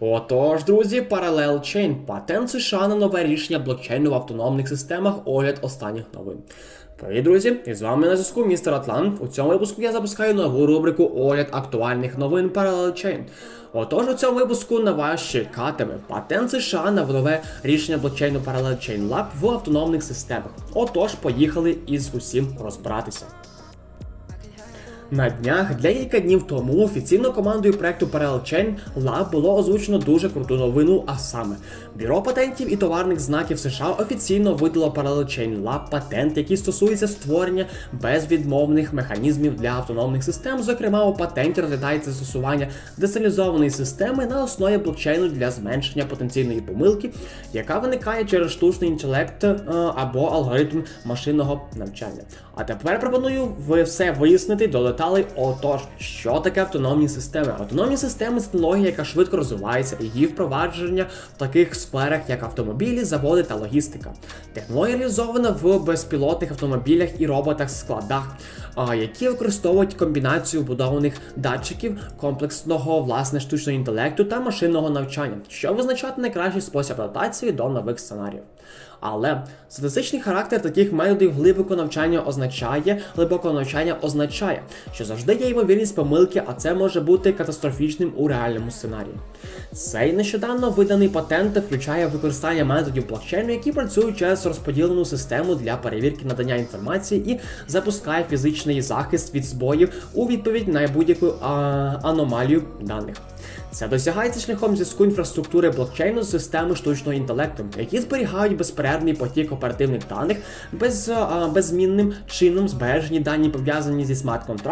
Отож, друзі, Parallel Chain. Патент США на нове рішення блокчейну в автономних системах. Огляд останніх новин. Привіт, друзі! І з вами на зв'язку містер Атлант. У цьому випуску я запускаю нову рубрику Огляд актуальних новин Parallel Chain. Отож, у цьому випуску на вас чекатиме патент США на нове рішення блокчейну Parallel Chain Lab в автономних системах. Отож, поїхали із усім розбиратися. На днях декілька днів тому офіційно командою проекту Parallel Chain Lab було озвучено дуже круту новину, а саме Бюро патентів і товарних знаків США офіційно видало Parallel Chain Lab патент, який стосується створення безвідмовних механізмів для автономних систем. Зокрема, у патенті розглядається застосування децентралізованої системи на основі блокчейну для зменшення потенційної помилки, яка виникає через штучний інтелект е, або алгоритм машинного навчання. А тепер пропоную все вияснити до деталей. Отож, що таке автономні системи? Автономні системи це технологія, яка швидко розвивається, і її впровадження в таких сферах, як автомобілі, заводи та логістика. Технологія реалізована в безпілотних автомобілях і роботах-складах, які використовують комбінацію вбудованих датчиків, комплексного власне штучного інтелекту та машинного навчання, що визначати найкращий спосіб адаптації до нових сценаріїв. Але статистичний характер таких методів глибокого навчання означає, глибокого навчання означає, що завжди є ймовірність помилки, а це може бути катастрофічним у реальному сценарії. Цей нещодавно виданий патент включає використання методів блокчейну, які працюють через розподілену систему для перевірки надання інформації і запускає фізичний захист від збоїв у відповідь на будь-яку аномалію даних. Це досягається шляхом зв'язку інфраструктури блокчейну з системи штучного інтелекту, які зберігають безперервний потік оперативних даних без а, беззмінним чином збережені дані пов'язані зі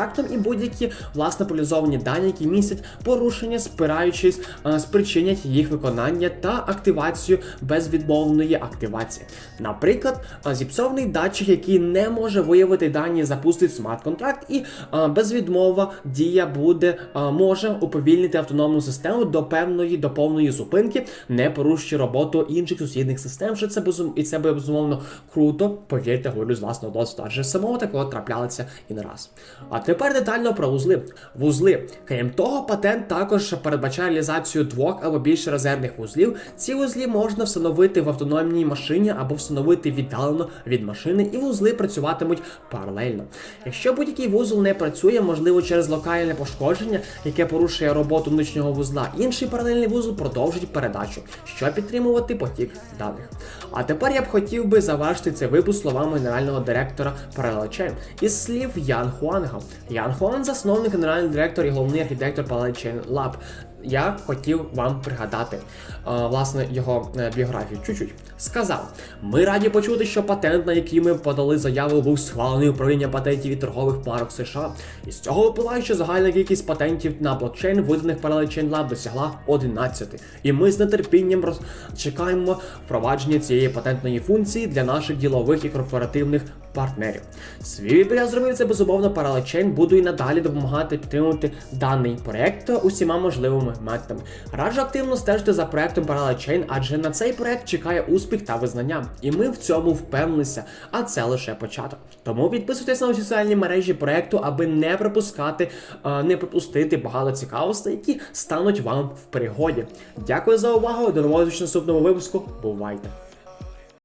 смарт-контрактом і будь-які власне полізовані дані, які містять порушення, спираючись, спричинять їх виконання та активацію безвідмовної активації. Наприклад, зіпсований датчик, який не може виявити дані, запустить смарт-контракт, і безвідмова дія буде може уповільнити автономну систему до певної до повної зупинки, не порушуючи роботу інших сусідних систем. Що це безум... і це безумовно круто. Повірте, говорю з власного досвіду, адже самого такого траплялося і не раз. А тепер детально про вузли. Вузли. Крім того, патент також передбачає реалізацію двох або більше резервних вузлів. Ці вузлі можна встановити в автономній машині або встановити віддалено від машини, і вузли працюватимуть паралельно. Якщо будь-який вузол не працює, можливо, через локальне пошкодження, яке порушує роботу внутрішнього вузла, інший паралельний вузол продовжить передачу, щоб підтримувати потік даних. А тепер я б хотів би завершити цей випуск словами генерального директора Parallel із слів Ян Хуанга. Ян Хуан, засновник, генеральний директор і головний архітектор Chain Lab. Я хотів вам пригадати е, власне його е, біографію. Чуть-чуть сказав: ми раді почути, що патент, на який ми подали заяву, був схвалений управління патентів і торгових марок США. І з цього випливає, що загальна кількість патентів на блокчейн, виданих Chain Lab, досягла 11. І ми з нетерпінням роз... чекаємо впровадження цієї патентної функції для наших ділових і корпоративних партнерів. Свій я зробив це безумовно Chain, буду і надалі допомагати підтримувати даний проект усіма можливими методами. Раджу активно стежити за проектом Parallel Chain, адже на цей проект чекає успіх та визнання. І ми в цьому впевнилися, а це лише початок. Тому підписуйтесь на соціальні мережі проекту, аби не пропускати, е, не пропустити багато цікавостей, які стануть вам в пригоді. Дякую за увагу. До нового зустрічі в наступному випуску. Бувайте!